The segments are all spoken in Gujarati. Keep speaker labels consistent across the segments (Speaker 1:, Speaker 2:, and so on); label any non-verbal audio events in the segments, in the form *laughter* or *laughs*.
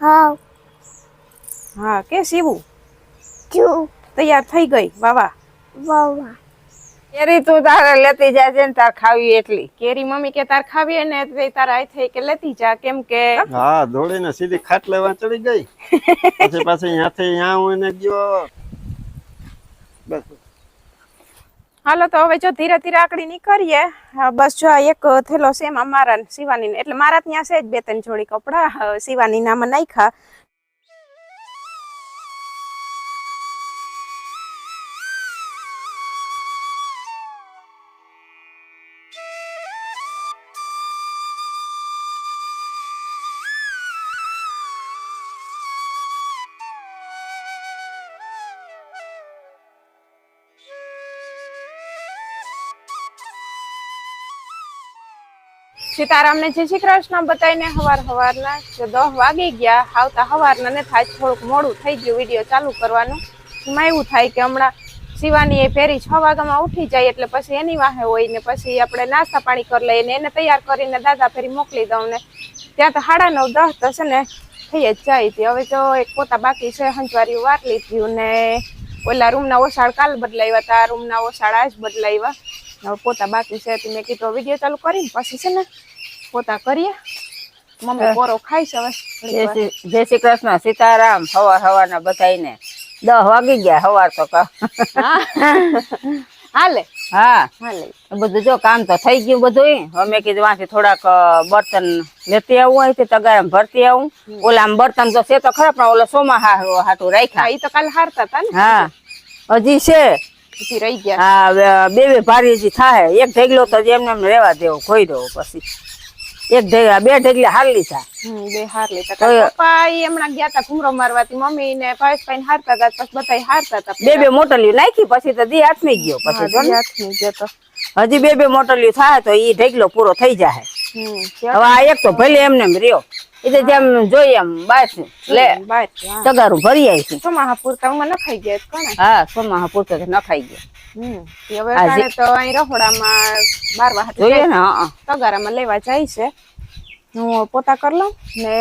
Speaker 1: હા.
Speaker 2: હા કે સીવું
Speaker 1: જો.
Speaker 2: તૈયાર થઈ ગઈ વાવા?
Speaker 1: વાવા.
Speaker 3: કેરી તું તારે લેતી જાજે ને તાર ખાવી એટલી.
Speaker 2: કેરી મમ્મી કે તાર ખાવી ને તે તાર આઈ થઈ કે લેતી જા કેમ કે
Speaker 4: હા દોડીને સીધી ખાટ લેવા ચડી ગઈ. પછી પાછી ત્યાંથી અહીંયા હું એને ગયો. બસ.
Speaker 2: હાલો, તો હવે જો ધીરે ધીરે આકડી નીકળીએ બસ જો આ એક થેલો છે અમારા મારા શિવાની એટલે મારા ત્યાં છે જ બે ત્રણ જોડી કપડા શિવાની નામાં નાખ્યા સીતારામને જય શ્રી કૃષ્ણ બતાવીને હવાર હવારના જો દહ વાગી ગયા, આવતા હવારના ને થાય થોડુંક મોડું થઈ ગયું વીડિયો ચાલુ કરવાનું. એમાં એવું થાય કે હમણાં શિવાની એ ફેરી છ વાગ્યામાં ઉઠી જાય એટલે પછી એની વાહે હોય ને પછી આપણે નાસ્તા પાણી કરી લઈએ ને એને તૈયાર કરીને દાદા ફેરી મોકલી દઉં ને ત્યાં તો સાડા નવ, દસ છે ને થઈ જ જાય હતી હવે તો એક પોતા બાકી છે હંચવારી વાર લીધું ને ઓલા રૂમના ઓસાળ કાલ બદલાવ્યા હતા, રૂમના ઓસાળ આજ બદલાવ્યા. હવે પોતા બાકી છે તો મેં કીધું વીડિયો ચાલુ કરીને પછી છે ને પોતા કરીએ. મમ્મી પોરો ખાઈ છે હવે
Speaker 3: જય શ્રી કૃષ્ણ સીતારામ હવાર હવારના બધાયને. દસ વાગી ગયા હવાર તો
Speaker 2: હાલે.
Speaker 3: હા.
Speaker 2: હાલે.
Speaker 3: બધું જો કામ તો થઈ ગયું બધું અમે કીધું વાંચી થોડાક બર્તન લેતી આવું હોય તગારામ ભરતી આવું. ઓલા બર્તન તો છે તો ખરા પણ ઓલો સોમા હાટું રાખ્યા.
Speaker 2: એ તો કાલ હારતા હતા ને.
Speaker 3: હા. હજી છે.
Speaker 2: પછી રહી ગયા.
Speaker 3: હા બે બે ભારી થાય. એક ઢેગલો તો એમને એમ રેવા દેવો ખોઈ દેવો પછી. એક ઢેગલા બે ઢેગલા હાર લીધા
Speaker 2: બે હાર લેતા પપ્પા ઈ ગયા હતા ઘૂમરો મારવાથી. મમ્મી ને ભાવેશભાઈ ને હારતા હતા પછી બધા હારતા હતા
Speaker 3: બે બે મોટલીઓ નાખી પછી તો દી હાથમી ગયો પછી જો ને.
Speaker 2: ગયો તો.
Speaker 3: હજી બે બે મોટલીઓ થાય તો એ ઢેગલો પૂરો થઈ જાય હવે આ એક તો ભલે એમને એમ રહ્યો. એ તો જેમ જોઈએ એમ બાર લે તગારું ભરી આવી
Speaker 2: ચોમાહા પૂરતા હું નખાઈ ગયા
Speaker 3: હા સોમાં પૂરતા નખાઈ ગયો.
Speaker 2: હમ ઈ હવે
Speaker 3: આજે-
Speaker 2: તો અહીં રહોડામાં બાર વાગે
Speaker 3: જોઈએ ને હા
Speaker 2: તગારામાં લેવા જાય છે. હું પોતા કરી લઉં ને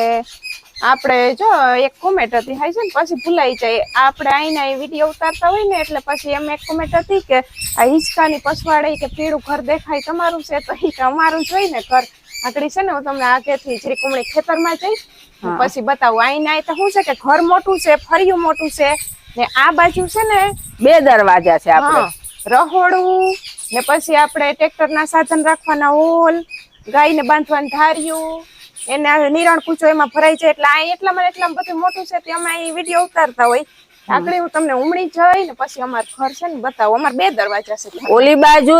Speaker 2: આપણે જો એક કોમેન્ટ હતી હાઈ છે ને પછી ભૂલાઈ જાય. આપણે અહીંના વીડિયો ઉતારતા હોય ને એટલે પછી એમ એક કોમેન્ટ હતી કે આ હિંચકાની પછવાડે કે પીળું ઘર દેખાય તમારું છે તો અમારું જોઈ ને ઘર. આગળ છે ને હું તમને આગેથી જરી કુમળી ખેતરમાં જઈશ ને પછી બતાવું. આય તો શું છે કે ઘર મોટું છે ફળિયું મોટું છે ને આ બાજુ છે ને
Speaker 3: બે દરવાજા છે આપણે.
Speaker 2: રહોડું ને પછી આપણે ટ્રેક્ટરના સાધન રાખવાના હોલ ગાયને બાંધવાનું ધાર્યું એને નિરણ કૂચો એમાં ભરાઈ જાય. એટલે આ એટલામાં ને એટલામાં બધું મોટું છે તે અમે વીડિયો ઉતારતા હોય. આગળ હું તમને ઉમળી જઈ ને પછી અમારું ઘર છે ને બતાવો. અમારે બે દરવાજા છે
Speaker 3: ઓલી બાજુ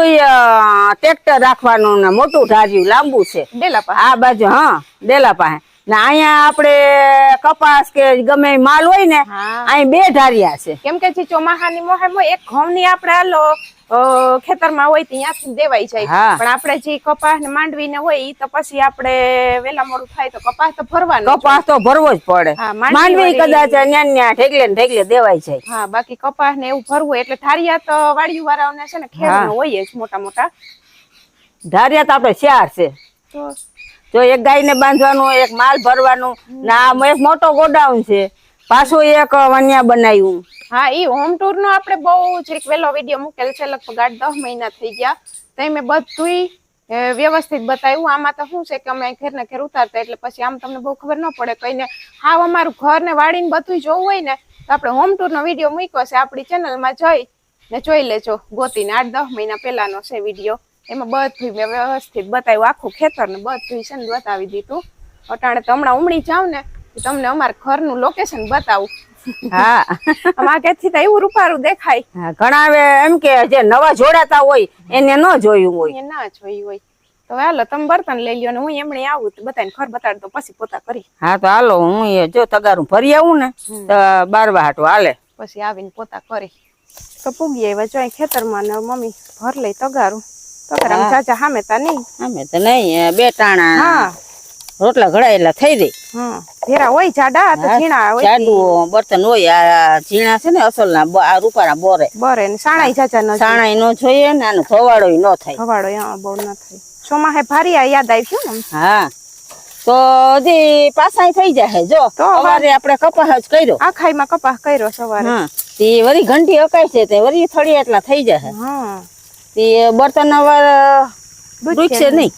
Speaker 3: ટ્રેક્ટર રાખવાનું ને મોટું ધાર્યું લાંબુ છે.
Speaker 2: ડેલા પાસે.
Speaker 3: આ બાજુ હા ડેલા પાસે. ને અહીંયા આપણે કપાસ કે ગમે માલ હોય ને. અહીં બે ઢારિયા છે.
Speaker 2: કેમ કે ચોમાહાની મોહેમ એક ઘઉંની આપણે હાલો અ, ખેતરમાં હોય ત્યાંથી દેવાઈ જાય. પણ આપણે જે કપાસ ને માંડવી ને હોય તો પછી આપણે વેલા મોડું થાય તો કપાસ તો ભરવાનો
Speaker 3: કપાસ તો ભરવો જ પડે.
Speaker 2: માંડવી
Speaker 3: કદાચ ન્યા ન્યા ને જાય.
Speaker 2: હા બાકી કપાસ ને એવું ભરવું એટલે ધારિયા તો વાડિયું વાળાઓને છે ને ખેડ હોય જ મોટા મોટા.
Speaker 3: ધારિયા તો આપણે ચાર છે.
Speaker 2: તો
Speaker 3: જો એક ગાયને બાંધવાનું એક માલ ભરવાનું ના એક મોટો ગોડાઉન છે. પાછું એક વન્યા બનાવ્યું
Speaker 2: હા, ઈ હોમ ટૂર નો આપણે બહુ જરીક વેલો વીડિયો મૂકેલ છે, લગભગ આઠ દસ મહિના થઈ ગયા. તો મેં બધુંય વ્યવસ્થિત બતાવ્યું. આમાં તો શું છે કે અમે ઘર ને ઘેર ઉતારતા એટલે પછી આમ તમને બહુ ખબર ન પડે. કઈને હાવ અમારું ઘર ને વાડીને બધું જોવું હોય ને, તો આપણે હોમ ટૂર નો વીડિયો મૂક્યો છે. આપણી ચેનલમાં જઈ ને જોઈ લેજો. ગોતીને આઠ દસ મહિના પહેલાનો છે વીડિયો એમાં બધું મેં વ્યવસ્થિત બતાવ્યું. આખું ખેતર ને બધું છે ને બતાવી દીધું. અટાણે તો હમણાં ઉમળી જાવ ને તમને અમારા ઘરનું લોકેશન બતાવું.
Speaker 3: હા.
Speaker 2: આગળથી તો એવું રૂપારું દેખાય.
Speaker 3: ઘણા હવે એમ કે જે નવા જોડાતા હોય એને ન જોયું હોય.
Speaker 2: ના જોયું હોય. તો હાલો તમે બર્તન લઈ લ્યો ને હું એમણે આવું તો બતાવીને ઘર બતાડ તો પછી પોતા કરી
Speaker 3: હા તો હાલો હું જો તગારું ભરી આવું ને તો બારવા હાટું હાલે.
Speaker 2: પછી આવીને પોતા કરી તો પૂગી આવ્યા જો ખેતરમાં ને મમ્મી ભર લઈ તગારું. તગારામાં ચાચા હામે તા નહીં.
Speaker 3: અમે તો નહીં બે ટાણા
Speaker 2: હા.
Speaker 3: રોટલા ઘડાયેલા થઈ
Speaker 2: જાય. ભેરા હોય જાડા તો ઝીણા હોય
Speaker 3: જાડું બર્તન હોય આ ઝીણા છે ને અસલ ના આ રૂપાના બોરે.
Speaker 2: બોરે ને સાણાઈ ચાચા ન
Speaker 3: સાણાય નો જોઈએ ને આનો ધોવાળો ન થાય.
Speaker 2: હવાડો હા બહુ ન થાય. ચોમાહે ભારી આ યાદ આવ્યું ને?
Speaker 3: હા. તો હજી પાસા થઈ જાય જો. સવારે આપણે કપાસ જ કર્યો.
Speaker 2: આખાઈ માં કપાસ કર્યો સવારે.
Speaker 3: તે વરી ઘંટી અકાય છે તે વળી થળી એટલા થઈ જાય
Speaker 2: હા.
Speaker 3: તે બર્તન હવે દૂધશે નહીં.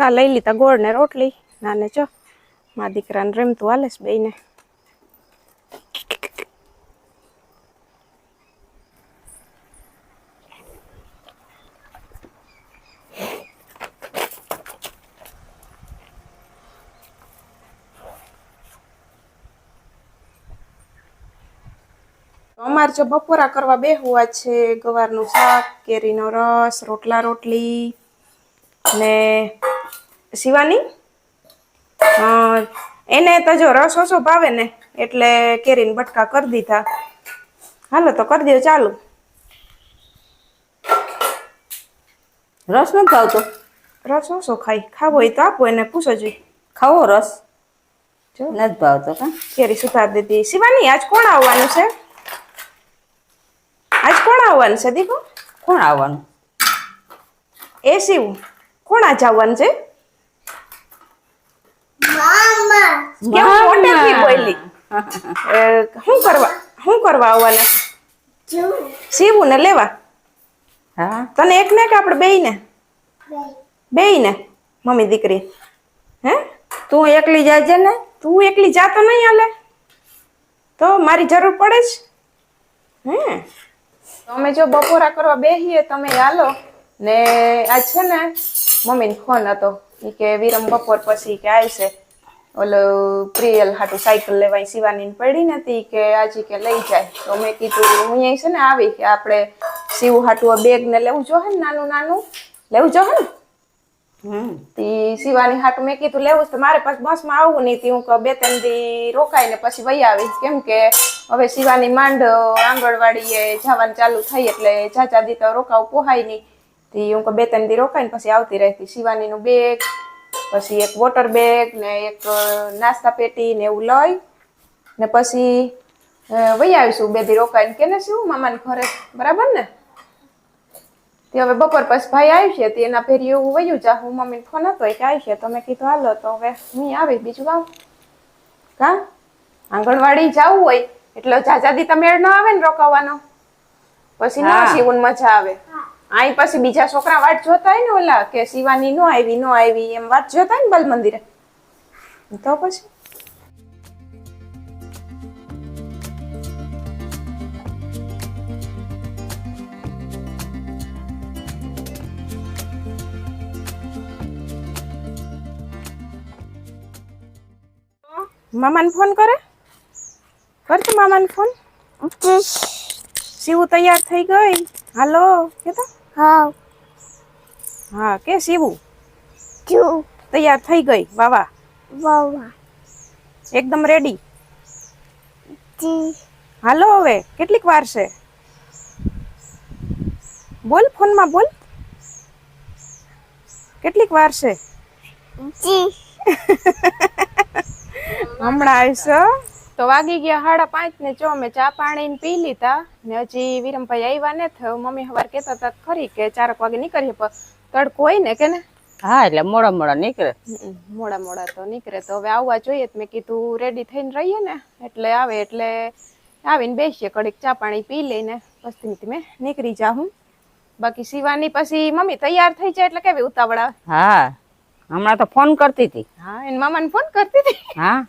Speaker 2: તા લઈ લીધા ગોળ ને રોટલી. નાને ચો મા દીકરાને રમતું હાલે છે બેને અમારે જો બપોરા કરવા બેહવા છે, ગવારનું શાક, કેરીનો રસ, રોટલા રોટલી ને શિવાની? હા એને તો જો રસ ઓછો ભાવે ને એટલે કેરીને બટકા કરી દીધા. હાલો તો કરી દો ચાલુ.
Speaker 3: રસ નથી ભાવતો
Speaker 2: રસ ઓછો ખાઈ ખાવો એ તો આપો એને પૂછો જોઈ.
Speaker 3: ખાવો રસ?
Speaker 2: જો.
Speaker 3: નથી ભાવતો કા?
Speaker 2: કેરી સુધાર દીધી. શિવાની આજ કોણ આવવાનું છે? આજ કોણ આવવાનું છે દીપો
Speaker 3: કોણ આવવાનું?
Speaker 2: એ શિવ. કોણ આજ આવવાનું છે?
Speaker 1: Mama.
Speaker 2: કેવું મોટેથી બોલી. *laughs* શું કરવા શું કરવા આવવાના?
Speaker 1: Two.
Speaker 2: ને લેવા?
Speaker 3: હા.
Speaker 2: તને એક ને કે આપણે બે ને બે ને મમ્મી દીકરી. હે?
Speaker 3: તું એકલી જાજે ને?
Speaker 2: તું એકલી જાતો નહીં હાલે. તો મારી જરૂર પડે જ. હે? તો અમે જો બપોરા કરવા બેહીએ તમે હાલો. ને આ છે ને મમ્મીને ફોન હતો. કે વિરમ બપોર પછી કે આવશે. ઓલો પ્રિયલ હાટુ સાયકલ લેવાય શિવાની પડી નથી કે આજી કે લઈ જાય. તો મેં કીધું હું અહીં છે ને આવી કે આપણે શિવ હાટુ બેગ ને લેવું જો ને નાનું નાનું? લેવું જો ને? તી શિવાની હાટુ મેં કીધું લેવું તો મારે પાછું બસમાં આવવું નહીં તી. હું કે બે ત્રણ દી રોકાઈને પછી વહી આવી. કેમ કે હવે શિવાની માંડ આંગણવાડીએ જવાનું ચાલુ થઈ એટલે ચાચા દી તો રોકાવું પોહાય નહીં તે હું કે બે ત્રણ દી રોકાઈને પછી આવતી રહેતી. શિવાનીનું બેગ પછી એક વોટર બેગ ને એક નાસ્તા પેટી ને એવું લઈ ને પછી વહી આવીશું બે દી રોકાઈને. કે ને શું મામાને ઘરે? બરાબર ને? તે હવે બપોર પછી ભાઈ આવશે તે એના ફેરી એવું વયું જા હું મમ્મીને ફોન હતો કે આવશે. તો મેં કીધું હાલો તો હવે હું આવી બીજું કામ. કા? આંગણવાડી જવું હોય? એટલે જાજાદી તો મેળ ન આવે ને રોકાવાનો. પછી ન
Speaker 3: હા.
Speaker 2: મજા આવે. અહીં પછી બીજા છોકરા વાટ જોતા હોય ને ઓલા કે શિવાની નો આવી નો આવી એમ વાત જોતા હોય ને બાલ મંદિરે તો પછી? મામાને ફોન કરે? કરજો મામાને ફોન. શિવ તૈયાર થઈ ગઈ. હાલો કે
Speaker 1: How?
Speaker 2: હા કે શિવું
Speaker 1: જો
Speaker 2: તૈયાર થઈ ગઈ વાવા?
Speaker 1: વાવા.
Speaker 2: એકદમ રેડી
Speaker 1: જી.
Speaker 2: હાલો હવે કેટલીક વાર છે? બોલ ફોનમાં બોલ. કેટલીક વાર છે?
Speaker 1: જી. *laughs*
Speaker 2: હમણાં આવશો તો વાગી ગયા સાડા પાંચ ને ચો મેં ચા પાણી ને પી લીધા ને હજી વિરમભાઈ આવ્યા ને થયો મમ્મી સવાર કેતા હતા ખરી કે ચારક વાગે નીકળીએ પણ તડકો હોય ને કે ને?
Speaker 3: હા એટલે મોડા મોડા નીકળે.
Speaker 2: મોડા મોડા તો નીકળે. તો હવે આવવા જોઈએ મેં કીધું રેડી થઈને રહીએ ને. એટલે આવે એટલે આવીને બેસીએ કડીક ચા પાણી પી લઈને. પછી તમે નીકળી જાઉં. બાકી શિવાની પછી મમ્મી તૈયાર થઈ જાય એટલે કેવી ઉતાવળા?
Speaker 3: હા હમણાં તો ફોન કરતી હતી.
Speaker 2: હા એને મામાને ફોન કરતી હતી?
Speaker 3: હા.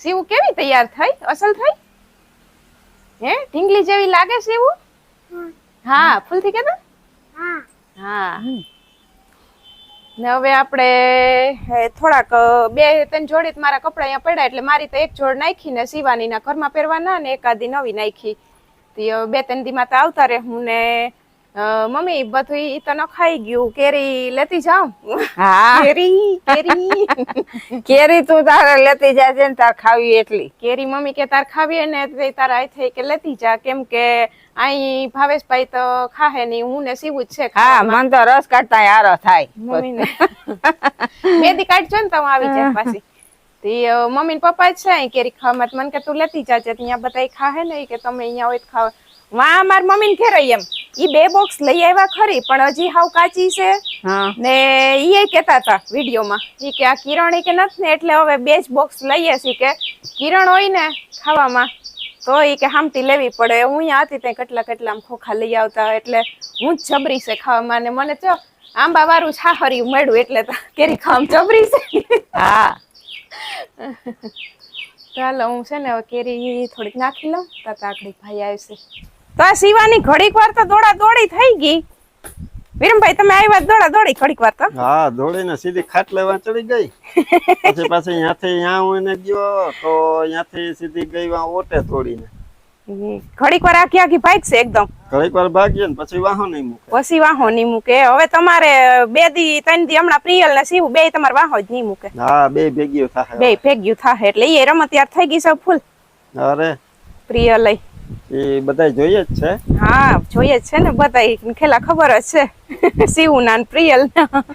Speaker 2: શિવ કેવી તૈયાર થઈ? અસલ થઈ? હે? ઢીંગલી જેવી લાગે શિવ હા ફૂલથી
Speaker 1: કે.
Speaker 2: હા. ને હવે આપણે થોડાક બે ત્રણ જોડી મારા કપડા અહીંયા પડ્યા એટલે મારી તો એક જોડ નાખી ને શિવાનીના ઘરમાં પહેરવાના ને એકાદી નવી નાખી. તે બે ત્રણ દીમાં તો આવતા રહે હું ને મમ્મી બધું ઈ તો ન ખાઈ ગયું. કેરી લેતી જાઉં?
Speaker 3: હા.
Speaker 2: કેરી કેરી. *laughs*
Speaker 3: કેરી તું તારે લેતી જાજે ને તાર ખાવી એટલી.
Speaker 2: કેરી મમ્મી કે તાર ખાવી ને તે તારા આઈ થઈ કે લેતી જા. કેમ કે અહીં ભાવેશભાઈ તો ખાહે નહીં હું ને સીવું જ છે
Speaker 3: હા. મન તો રસ કાઢતા આરો થાય.
Speaker 2: મમ્મી ને *laughs* મેદી કાઢજો ને તો હું આવી જાય પાછી. તે મમ્મી ને પપ્પા જ છે અહીં કેરી ખાવા તો મને કે તું લેતી જાજે ત્યાં બધા ખાહે ને કે તમે અહીંયા હોય ખાવ. વાં માર મમ્મી ને ઘેરે એમ. ઈ બે બોક્સ લઈ આવ્યા ખરી પણ હજી હાવ કાચી છે. ને ઈ કેતા હતા વિડીયોમાં ઈ કે આ કિરણ કે નથી ને એટલે હવે બે જ બોક્સ લઈએ છીએ કે કિરણ હોય ને ખાવામાં તો ઈ કે હામતી લેવી પડે. હું અહીંયા હતી ત્યાં કેટલા કેટલા આમ ખોખા લઈ આવતા એટલે હું જ જબરી છે ખાવામાં. ને મને તો આંબા વાળું છાહર્યું મળ્યું એટલે કેરી ખાવામાં જબરી છે.
Speaker 3: હા.
Speaker 2: ચાલો હું છે ને હવે કેરી થોડીક નાખી લઉં. તો આકડી ભાઈ આવશે. તો આ સીવાની ઘડીક વાર તો દોડા દોડી થઈ ગઈ. વિરમભાઈ તમે આવી વાત દોડા દોડી ઘડીક વાર તો?
Speaker 4: હા દોડીને સીધી ખાટ લેવા ચડી ગઈ. પછી પાછી અહીંયાથી અહીંયા હું ગયો તો અહીંયાથી સીધી ગઈ વા ઓટે તોડીને.
Speaker 2: ઘડીક વાર આખી આખી ભાગશે એકદમ.
Speaker 4: ઘડીક વાર ભાગીએ ને પછી વાહો નહીં મૂકે.
Speaker 2: પછી વાહો નહીં મૂકે. હવે તમારે બે દી ત્રણ દી હમણાં પ્રિયલ ને શિવ બે તમારે વાહો જ નહીં મૂકે.
Speaker 4: હા બે ભેગ્યું થાય
Speaker 2: બે ભેગ્યું થાય એટલે એ રમત યાર થઈ ગઈ સૌ ફૂલ.
Speaker 4: અરે.
Speaker 2: પ્રિયલ ય.
Speaker 4: એ બધા જોઈએ જ છે.
Speaker 2: હા જોઈએ જ છે ને બધા ખેલા ખબર જ છે. *laughs* શિવ ના પ્રિયલ.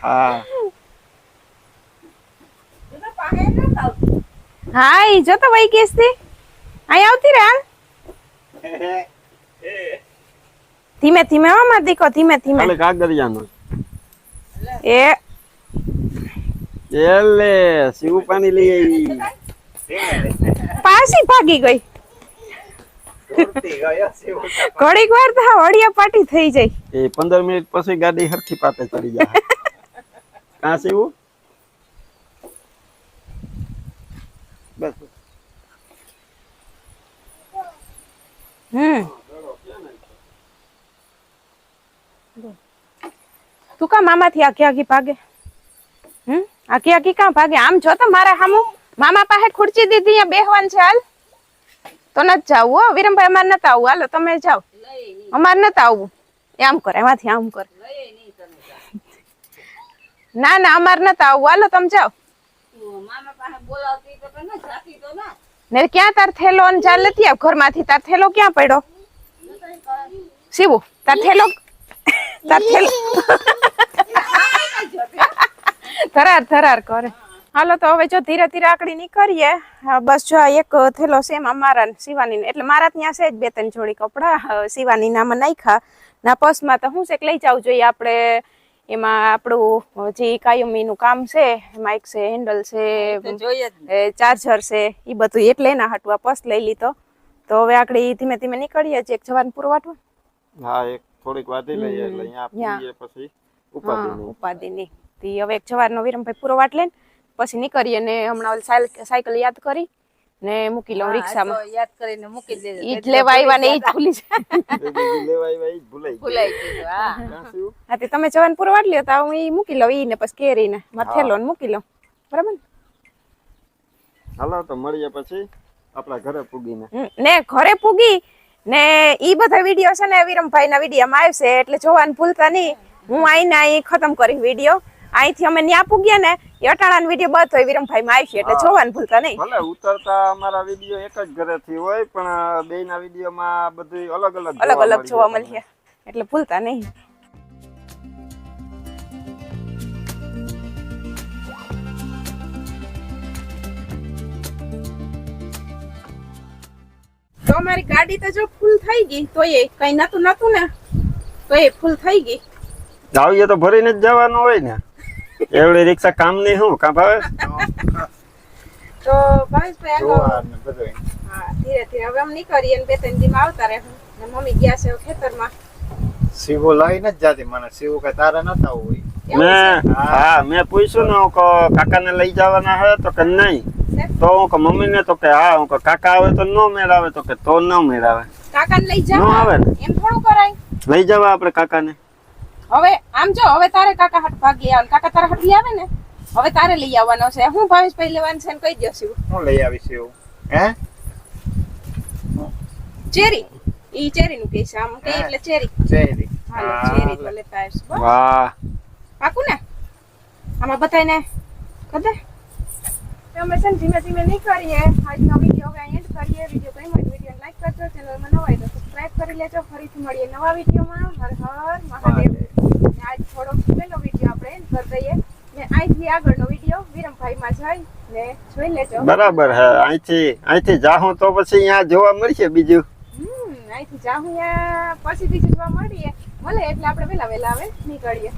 Speaker 4: હા.
Speaker 2: હા ઈ જો તો વહી ગઈ હતી અહીં આવતી રે ધીમે ધીમે હો માર દીકો ધીમે ધીમે.
Speaker 4: એટલે કાગરિયાનો
Speaker 2: એ.
Speaker 4: એલે શિવ પાણી લઈ આવી.
Speaker 2: પાછી ભાગી ગઈ. *laughs* ઘડીક વાર તો વડિયા પાટી થઈ જાય.
Speaker 4: એ પંદર મિનિટ પછી ગાડી હરખી પાટે ચડી જાય. કાં શિવ બસ.
Speaker 2: હમ. તું કા મામાથી આખી આખી ભાગે? હમ? આખી આખી કાં ભાગે? આમ જો તો મારા હામું મામા પાસે ખુરચી દીધી અહીંયા બેહવાન છે હાલ. તો નથી જાવું હો. વિરમભાઈ, અમારે નતા આવવું હાલો, તમે જાઓ. અમારે નતા આવવું એમ કરે, એમાંથી આમ કરે. ના ના, અમારે નતા આવવું હાલો, તમે જાઓ. ને ક્યાં તાર થેલો અને ચાલ લેતી આવ ઘરમાંથી તાર થેલો ક્યાં પડ્યો? શિવું તાર થેલો તાર થેલો *laughs* થરાર થરાર કરે. હાલો તો હવે જો ધીરે ધીરે આકડી નીકળીએ બસ જો આ એક થેલો સેમ અમારા શિવાની ને. એટલે મારા ત્યાં છે જ બે ત્રણ જોડી કપડા શિવાની નામાં નાખ્યા. ના પર્સમાં તો શું છે કે લઈ જવું જોઈએ આપણે એમાં આપણું જે કાયમીનું કામ છે એમાં એક છે હેન્ડલ છે
Speaker 3: જોઈએ
Speaker 2: ચાર્જર છે એ બધું એટલે એના હાટવા પર્સ લઈ લીધો. તો હવે આકડી ધીમે ધીમે નીકળીએ છીએ એક જવાન પૂરો વાટવા
Speaker 4: હા એક થોડીક વાટી લઈએ એટલે અહીંયા પછી ઉપાધિની.
Speaker 2: ઉપાધિની. તી હવે એક જવારનો વિરમભાઈ પૂરો વાટ લઈને પછી નીકળીએ ને હમણાં સાયકલ યાદ કરી ને મૂકી લઉં રિક્ષામાં.
Speaker 3: યાદ કરીને મૂકી દેજે.
Speaker 2: ઈ જ લેવા આવ્યા ને ઈ જ ભૂલી જાય
Speaker 4: લેવા આવ્યા ઈ ભૂલાઈ
Speaker 3: ભૂલાઈ ગયું, હા.
Speaker 2: હા તે તમે જવાન પૂરો વાટ લ્યો તો હું ઈ મૂકી લઉં ઈ ને પછી કેરી ને. મારે થેલો ને મૂકી લઉં. બરાબર ને?
Speaker 4: હાલો તો મળીએ પછી આપણા ઘરે પૂગીને.
Speaker 2: ને ઘરે પૂગી ને ઈ બધા વીડિયો છે ને વિરમભાઈ ના વિડીયોમાં આવશે એટલે જોવાનું ભૂલતા નહીં. હું આઈને અહીં ખતમ કરી વીડિયો અહીંથી અમે ન્યા પૂગ્યા ને અટાણાનો વીડિયો બધો વિરમભાઈ માં આવી એટલે જોવાનું ભૂલતા નહીં.
Speaker 4: ભલે ઉતરતા અમારા વીડિયો એક જ ઘરેથી હોય પણ બે ના વિડીયોમાં બધું અલગ અલગ
Speaker 2: અલગ અલગ જોવા
Speaker 4: જાય
Speaker 2: એટલે ભૂલતા નહીં. તો અમારી ગાડી તો જો ફૂલ થઈ ગઈ તો એ કઈ નતું નતું ને તો એ ફૂલ થઈ ગઈ.
Speaker 4: આવીએ તો ભરીને જ જવાનું હોય ને. એવડી રિક્ષા કામની શું? કામ ભાવે?
Speaker 2: તો ભાવેશભાઈ બધું હા ધીરે ધીરે. હવે આમ નીકળીએ ને બે ત્રણ દીમાં આવતા રહે ને મમ્મી ગયા છે ખેતરમાં.
Speaker 5: શિવો લઈને જ જાતી મને. શિવો કે તારે નતા હોય.
Speaker 4: મેં હા મેં પૂછ્યું ને હું કહો કાકાને લઈ જવાના હે તો કે નહીં? તો હું કહું મમ્મીને તો કે હા હું કે કાકા આવે તો નો મેળ આવે તો કે તો ન મેળ આવે
Speaker 2: કાકાને લઈ
Speaker 4: ન આવે
Speaker 2: એમ થોડું કરાય.
Speaker 4: લઈ જવા આપણે કાકાને.
Speaker 2: હવે આમ જો હવે તારે કાકા હાટ ભાગી આવે કાકા તારા હાટ લઈ આવે ને હવે તારે લઈ આવવાનો છે. હું ભાવેશભાઈ લેવાનું છે ને કહી દો છું
Speaker 5: હું લઈ આવીશ એવું. હે?
Speaker 2: ચેરી. ઈ ચેરીનું કે છે આમ. કે એટલે ચેરી.
Speaker 5: ચેરી. હા,
Speaker 2: ચેરી તો લેતા આવીશ.
Speaker 4: વાહ.
Speaker 2: પાકું ને આમાં બતાવીને કદે અમે છે ને ધીમે ધીમે નહીં કરીએ આજનો વીડિયો હવે અહીં જ કરીએ. વીડિયો ગમ્યો હોય તો વીડિયો લાઈક કરજો ચેનલમાં નવા હોય તો સબસ્ક્રાઇબ કરી લેજો ફરીથી મળીએ નવા વિડીયોમાં. હર હર મહાદેવ. ને આજ થોડો પહેલો વીડિયો આપણે ઘર કરી દઈએ ને અહીંથી આગળનો વીડિયો વિરમભાઈમાં જઈ ને જોઈ લેજો.
Speaker 4: બરાબર હે અહીંથી અહીંથી જાહું તો પછી અહીંયા જોવા મળશે બીજું.
Speaker 2: હમ અહીંથી જાહું પછી બીજું જોવા મળીએ. મળે એટલે આપણે વેલા વેલા આવે નીકળીએ.